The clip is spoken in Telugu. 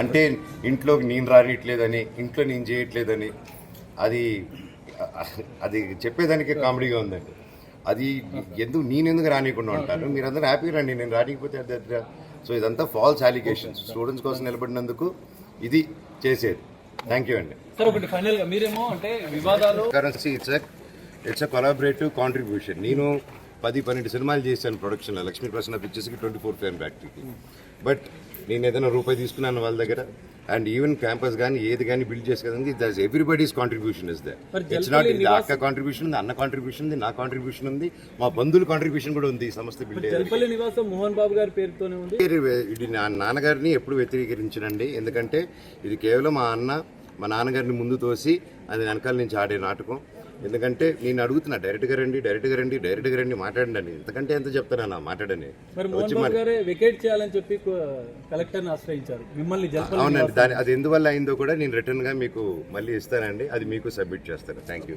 అంటే ఇంట్లోకి నేను రానియట్లేదని ఇంట్లో నేను చేయట్లేదని అది అది చెప్పేదానికే కామెడీగా ఉందండి. అది ఎందుకు నేను ఎందుకు రానియకుండా ఉంటాను? మీరందరూ హ్యాపీగా రండి నేను రానికపోతే అది సో ఇదంతా ఫాల్స్ అలిగేషన్స్ స్టూడెంట్స్ కోసం నిలబడినందుకు ఇది చేసేది. థ్యాంక్ యూ అండి. సార్ ఒకటి ఫైనల్గా మీరేమో అంటే వివాదాలు currency it's it's uh collaborative contribution నేను పది పన్నెండు సినిమాలు చేశాను ప్రొడక్షన్లో లక్ష్మీ ప్రసన్న పిక్చర్స్కి ట్వంటీ ఫోర్ ఫ్యాన్ ఫ్యాక్టరీకి బట్ నేను ఏదైనా రూపాయి తీసుకున్నాను వాళ్ళ దగ్గర. అండ్ ఈవెన్ క్యాంపస్ కానీ ఏది కానీ బిల్డ్ చేసి కదండి thus everybody's contribution is they it's not ఇది అక్క కాంట్రిబ్యూషన్ ఉంది అన్న కాంట్రిబ్యూషన్ ఉంది నా కాంట్రిబ్యూషన్ ఉంది మా బంధువుల కాంట్రిబ్యూషన్ కూడా ఉంది ఈ సంస్థ బిల్డ్ నివాసం మోహన్ బాబు గారి పేరుతోనే ఉంది? ఇది నా నాన్నగారిని ఎప్పుడు వ్యతిరేకరించనండి ఎందుకంటే ఇది కేవలం మా అన్న మా నాన్నగారిని ముందు తోసి అది వెనకాల నుంచి ఆడే నాటకం. ఎందుకంటే నేను అడుగుతున్నా డైరెక్ట్గా రండి డైరెక్ట్గా రండి డైరెక్ట్గా రండి మాట్లాడండి ఎంతకంటే ఎంత చెప్తానన్నా మాట్లాడని. వెకేట్ చేయాలని చెప్పి కలెక్టర్ని ఆశ్రయించారు. మిమ్మల్ని అవునండి దాని అది ఎందువల్ల అయిందో కూడా నేను రిటర్న్గా మీకు మళ్ళీ ఇస్తానండి. అది మీకు సబ్మిట్ చేస్తాను. Thank you